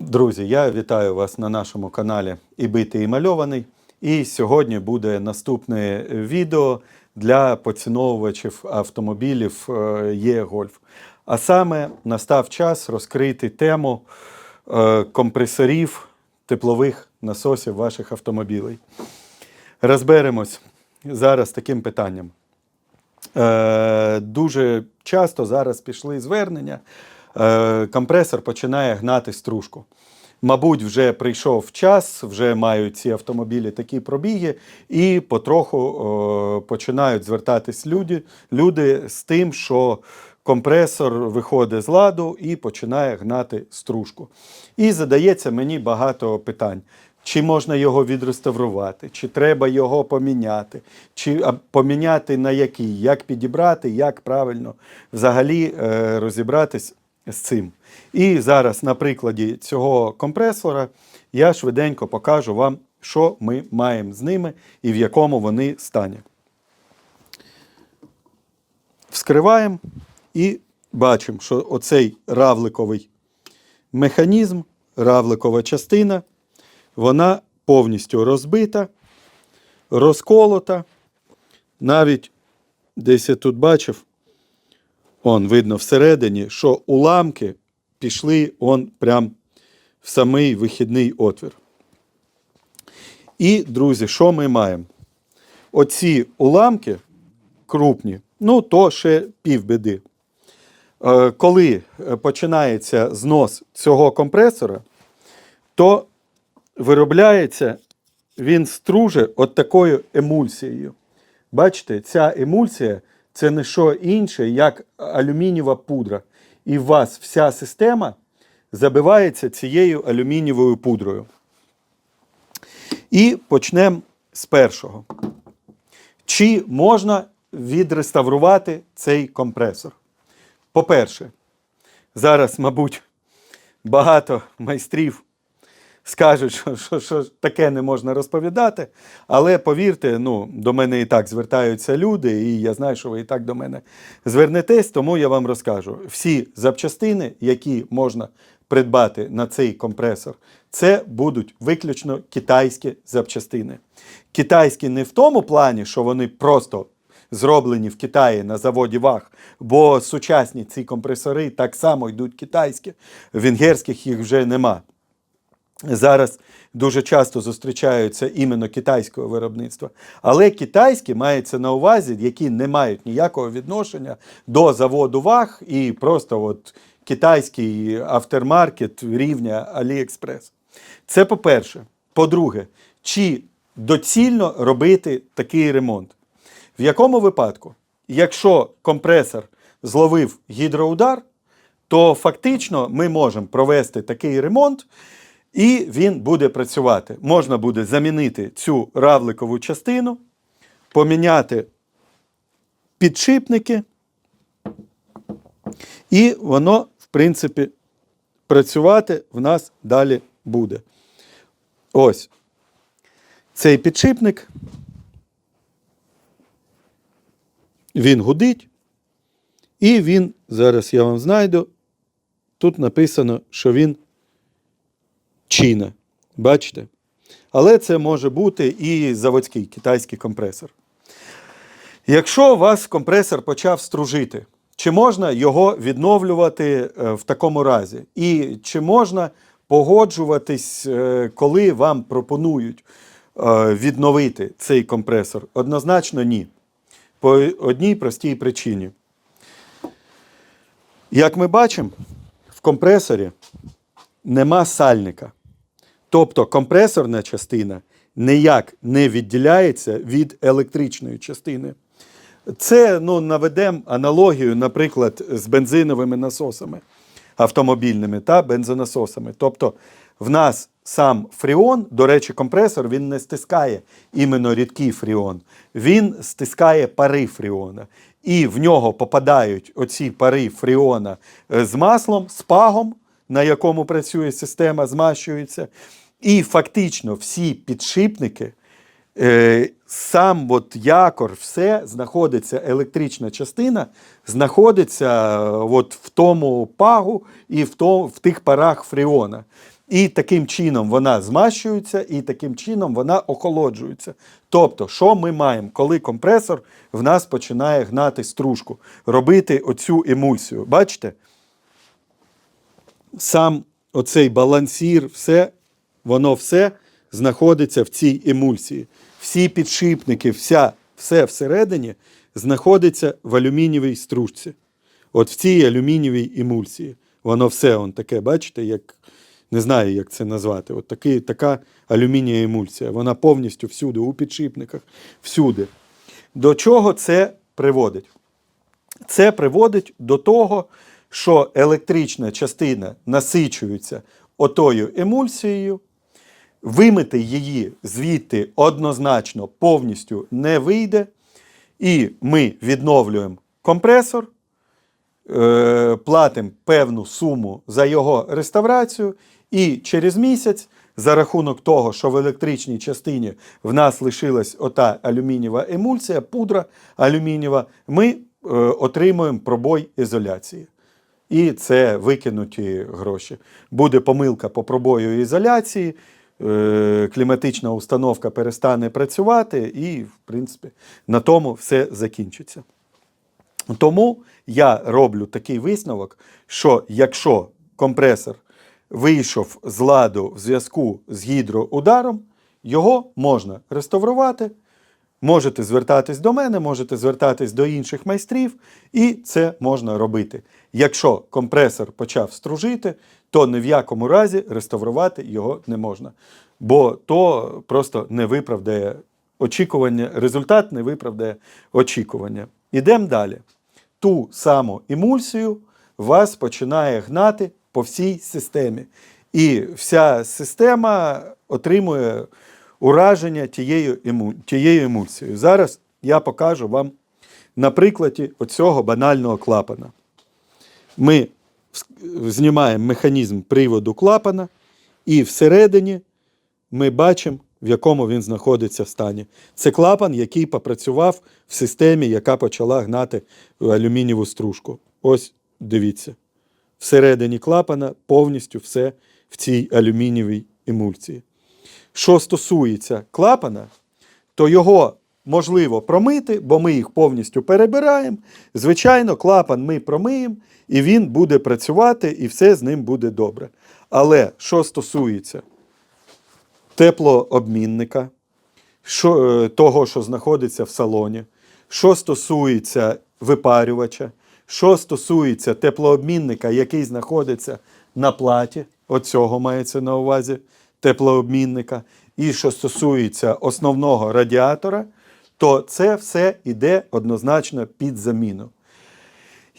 Друзі, я вітаю вас на нашому каналі І битий і мальований. І сьогодні буде наступне відео для поціновувачів автомобілів Є-Гольф. А саме настав час розкрити тему е, компресорів теплових насосів ваших автомобілей. Розберемось зараз таким питанням. Е, дуже часто зараз пішли звернення, е, компресор починає гнати стружку. Мабуть, вже прийшов час, вже мають ці автомобілі такі пробіги, і потроху е, починають звертатись люди, люди з тим, що компресор виходить з ладу і починає гнати стружку. І задається мені багато питань. Чи можна його відреставрувати, чи треба його поміняти, чи поміняти на який, як підібрати, як правильно взагалі е, розібратись з цим. І зараз на прикладі цього компресора я швиденько покажу вам, що ми маємо з ними і в якому вони стані. Вскриваємо і бачимо, що оцей равликовий механізм, равликова частина вона повністю розбита, розколота. Навіть десь я тут бачив, он видно всередині, що уламки пішли он прям в самий вихідний отвір. І, друзі, що ми маємо? Оці уламки крупні, ну, то ще півбіди. Е, Коли е, починається знос цього компресора, то виробляється він струже от такою емульсією. Бачите, ця емульсія це не що інше, як алюмінієва пудра. І у вас вся система забивається цією алюмінієвою пудрою. І почнемо з першого. Чи можна відреставрувати цей компресор? По-перше, зараз, мабуть, багато майстрів скажуть, що, що, що таке не можна розповідати. Але повірте, ну, до мене і так звертаються люди, і я знаю, що ви і так до мене звернетесь, тому я вам розкажу. Всі запчастини, які можна придбати на цей компресор, це будуть виключно китайські запчастини. Китайські не в тому плані, що вони просто. Зроблені в Китаї на заводі ВАГ, бо сучасні ці компресори так само йдуть китайські, венгерських їх вже нема зараз дуже часто зустрічаються іменно китайського виробництва. Але китайські мається на увазі, які не мають ніякого відношення до заводу ВАГ і просто от китайський автермаркет рівня AliExpress. Це по-перше. По-друге, чи доцільно робити такий ремонт? В якому випадку, якщо компресор зловив гідроудар, то фактично ми можемо провести такий ремонт, і він буде працювати. Можна буде замінити цю равликову частину, поміняти підшипники, і воно, в принципі, працювати в нас далі буде. Ось цей підшипник. Він гудить, і він, зараз я вам знайду, тут написано, що він Чіна. Бачите? Але це може бути і заводський китайський компресор. Якщо у вас компресор почав стружити, чи можна його відновлювати е, в такому разі? І чи можна погоджуватись, е, коли вам пропонують е, відновити цей компресор? Однозначно ні. По одній простій причині. Як ми бачимо, в компресорі нема сальника. Тобто компресорна частина ніяк не відділяється від електричної частини. Це ну, наведемо аналогію, наприклад, з бензиновими насосами автомобільними та бензонасосами. Тобто в нас сам фріон, до речі, компресор він не стискає іменно рідкий фріон, він стискає пари фріона. І в нього попадають оці пари фріона з маслом, з пагом, на якому працює система, змащується. І фактично всі підшипники, е, сам от якор, все знаходиться, електрична частина знаходиться е, от в тому пагу і в, тому, в тих парах фріона. І таким чином вона змащується, і таким чином вона охолоджується. Тобто, що ми маємо, коли компресор в нас починає гнати стружку, робити оцю емульсію. Бачите? Сам оцей балансір, все, воно все знаходиться в цій емульсії. Всі підшипники, вся, все всередині знаходиться в алюмінієвій стружці. От в цій алюмінієвій емульсії. Воно все он таке, бачите, як не знаю, як це назвати. От такий, така алюмінієва емульсія. Вона повністю всюди, у підшипниках, всюди. До чого це приводить? Це приводить до того, що електрична частина насичується отою емульсією, вимити її звідти однозначно повністю не вийде. І ми відновлюємо компресор, е, платимо певну суму за його реставрацію, і через місяць, за рахунок того, що в електричній частині в нас лишилась ота алюмінієва емульсія, пудра алюмінієва, ми е, отримуємо пробой ізоляції. І це викинуті гроші. Буде помилка по пробою ізоляції, е, кліматична установка перестане працювати, і, в принципі, на тому все закінчиться. Тому я роблю такий висновок, що якщо компресор вийшов з ладу в зв'язку з гідроударом, його можна реставрувати. Можете звертатись до мене, можете звертатись до інших майстрів, і це можна робити. Якщо компресор почав стружити, то ні в якому разі реставрувати його не можна. Бо то просто не виправдає очікування, результат не виправдає очікування. Ідемо далі. Ту саму емульсію вас починає гнати по всій системі. І вся система отримує ураження тією, ему, тією емульсією. Зараз я покажу вам на прикладі оцього банального клапана. Ми знімаємо механізм приводу клапана, і всередині ми бачимо, в якому він знаходиться в стані. Це клапан, який попрацював в системі, яка почала гнати алюмінієву стружку. Ось дивіться. Всередині клапана повністю все в цій алюмінієвій емульсії. Що стосується клапана, то його можливо промити, бо ми їх повністю перебираємо. Звичайно, клапан ми промиємо, і він буде працювати, і все з ним буде добре. Але що стосується теплообмінника, що, е, того, що знаходиться в салоні, що стосується випарювача, що стосується теплообмінника, який знаходиться на платі, оцього мається на увазі теплообмінника, і що стосується основного радіатора, то це все йде однозначно під заміну.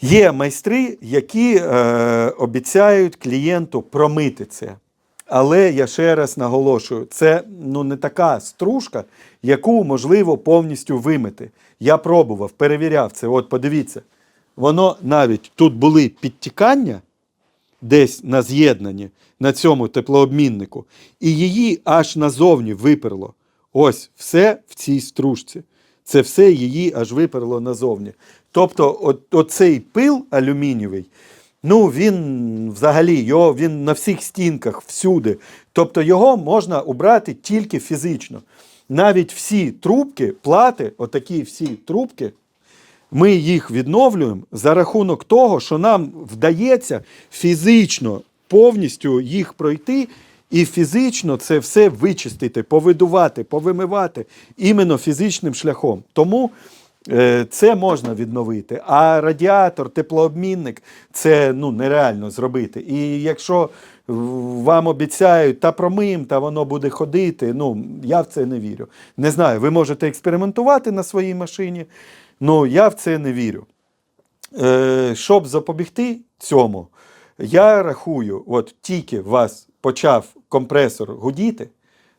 Є майстри, які е, обіцяють клієнту промити це. Але я ще раз наголошую, це ну, не така стружка, яку можливо повністю вимити. Я пробував, перевіряв це. От подивіться, воно навіть тут були підтікання десь на з'єднанні на цьому теплообміннику, і її аж назовні виперло. Ось все в цій стружці. Це все її аж виперло назовні. Тобто, от, оцей пил алюмінієвий, ну він взагалі його, він на всіх стінках, всюди. Тобто його можна убрати тільки фізично. Навіть всі трубки, плати, отакі всі трубки, ми їх відновлюємо за рахунок того, що нам вдається фізично повністю їх пройти і фізично це все вичистити, повидувати, повимивати іменно фізичним шляхом. Тому е, це можна відновити. А радіатор, теплообмінник це ну, нереально зробити. І якщо вам обіцяють та промиєм, та воно буде ходити, ну я в це не вірю. Не знаю, ви можете експериментувати на своїй машині, але я в це не вірю. Е, щоб запобігти цьому, я рахую, от тільки у вас почав компресор гудіти,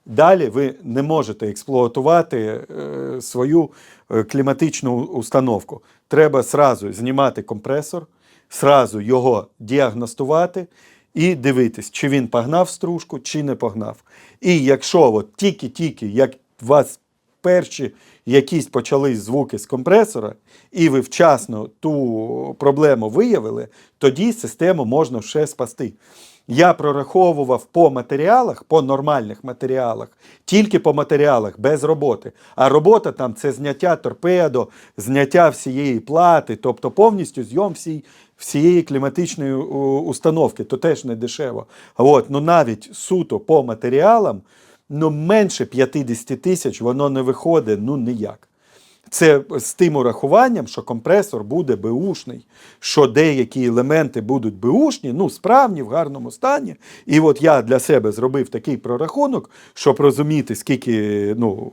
далі ви не можете експлуатувати е, свою е, кліматичну установку. Треба сразу знімати компресор, сразу його діагностувати і дивитись, чи він погнав стружку, чи не погнав. І якщо от тільки-тільки, як у вас перші якісь почались звуки з компресора, і ви вчасно ту проблему виявили, тоді систему можна ще спасти. Я прораховував по матеріалах, по нормальних матеріалах, тільки по матеріалах, без роботи. А робота там це зняття торпедо, зняття всієї плати, тобто повністю зйом всій, всієї кліматичної установки, то теж не дешево. От, ну навіть суто по матеріалам, ну менше 50 тисяч воно не виходить ну ніяк. Це з тим урахуванням, що компресор буде беушний, що деякі елементи будуть беушні, ну, справні, в гарному стані. І от я для себе зробив такий прорахунок, щоб розуміти, скільки ну,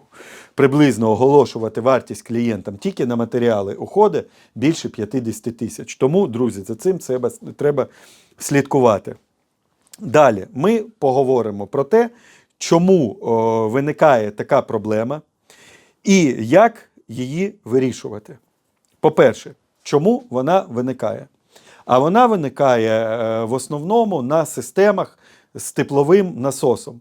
приблизно оголошувати вартість клієнтам тільки на матеріали уходить більше 50 тисяч. Тому, друзі, за цим треба, треба слідкувати. Далі ми поговоримо про те, чому о, виникає така проблема і як її вирішувати. По-перше, чому вона виникає? А вона виникає е, в основному на системах з тепловим насосом.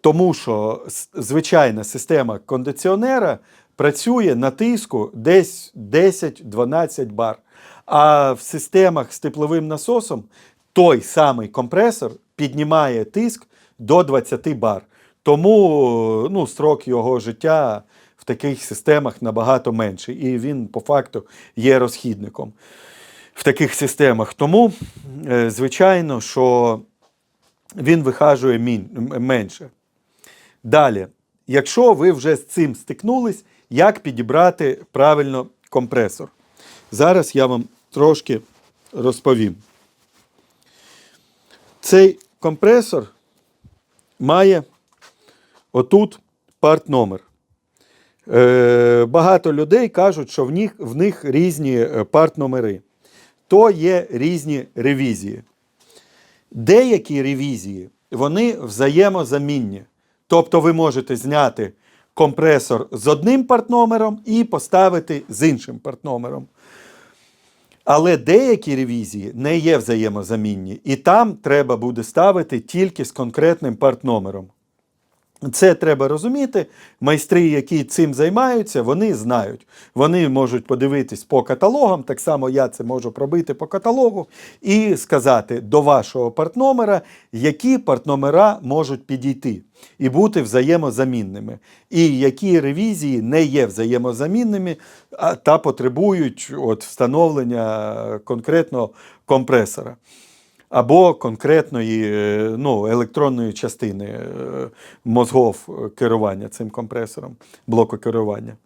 Тому що звичайна система кондиціонера працює на тиску десь 10-12 бар. А в системах з тепловим насосом той самий компресор піднімає тиск до 20 бар. Тому ну, строк його життя в таких системах набагато менший. І він по факту є розхідником в таких системах. Тому, е, звичайно, що він вихажує менше. Далі, якщо ви вже з цим стикнулись, як підібрати правильно компресор? Зараз я вам трошки розповім. Цей компресор має отут парт-номер. Е, багато людей кажуть, що в них, в них різні е, парт-номери. То є різні ревізії. Деякі ревізії вони взаємозамінні. Тобто ви можете зняти компресор з одним партномером і поставити з іншим партномером. Але деякі ревізії не є взаємозамінні, і там треба буде ставити тільки з конкретним партномером. Це треба розуміти. Майстри, які цим займаються, вони знають. Вони можуть подивитись по каталогам. Так само я це можу пробити по каталогу і сказати до вашого партномера, які партномера можуть підійти і бути взаємозамінними, і які ревізії не є взаємозамінними та потребують от, встановлення конкретного компресора або конкретної е, ну, електронної частини е, мозгов керування цим компресором, блоку керування.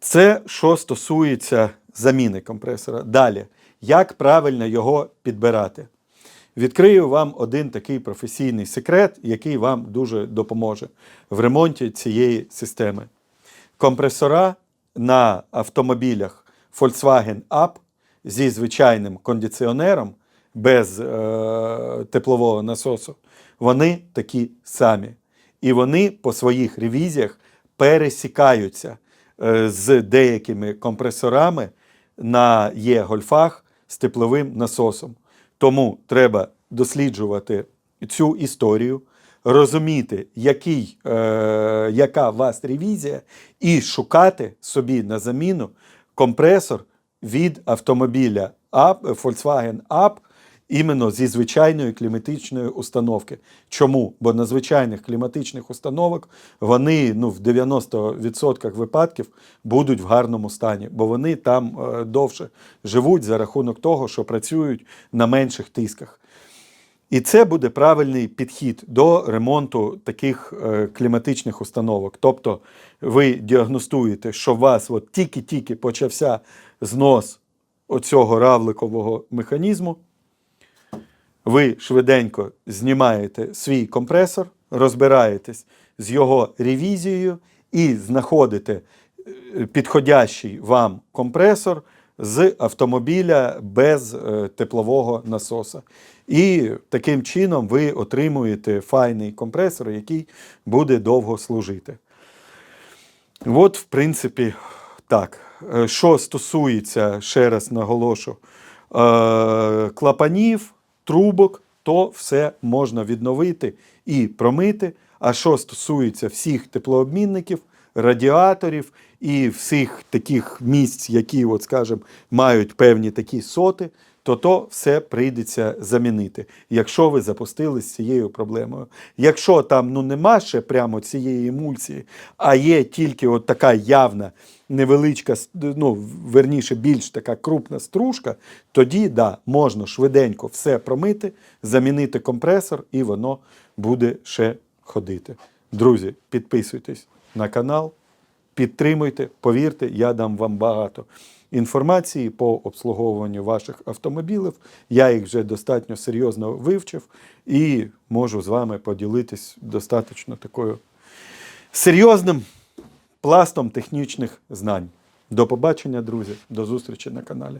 Це що стосується заміни компресора. Далі, як правильно його підбирати? Відкрию вам один такий професійний секрет, який вам дуже допоможе в ремонті цієї системи. Компресора на автомобілях Volkswagen Up зі звичайним кондиціонером без е, теплового насосу, вони такі самі. І вони по своїх ревізіях пересікаються е, з деякими компресорами на Є-гольфах з тепловим насосом. Тому треба досліджувати цю історію, розуміти, який, е, яка у вас ревізія, і шукати собі на заміну компресор від автомобіля Volkswagen Up іменно зі звичайної кліматичної установки. Чому? Бо на звичайних кліматичних установок вони ну, в 90% випадків будуть в гарному стані, бо вони там е, довше живуть за рахунок того, що працюють на менших тисках. І це буде правильний підхід до ремонту таких е, кліматичних установок. Тобто ви діагностуєте, що у вас от тільки-тільки почався знос оцього равликового механізму. Ви швиденько знімаєте свій компресор, розбираєтесь з його ревізією і знаходите е, підходящий вам компресор з автомобіля без е, теплового насоса. І таким чином ви отримуєте файний компресор, який буде довго служити. От, в принципі, так. Е, Що стосується, ще раз наголошу, клапанів, трубок, то все можна відновити і промити. А що стосується всіх теплообмінників, радіаторів і всіх таких місць, які, от, скажімо, мають певні такі соти, то то все прийдеться замінити, якщо ви запустили з цією проблемою. Якщо там ну нема ще прямо цієї емульсії, а є тільки от така явна невеличка, ну верніше, більш така крупна стружка, тоді да, можна швиденько все промити, замінити компресор, і воно буде ще ходити. Друзі, підписуйтесь на канал. Підтримуйте, повірте, я дам вам багато інформації по обслуговуванню ваших автомобілів. Я їх вже достатньо серйозно вивчив і можу з вами поділитись достатньо такою серйозним пластом технічних знань. До побачення, друзі, до зустрічі на каналі.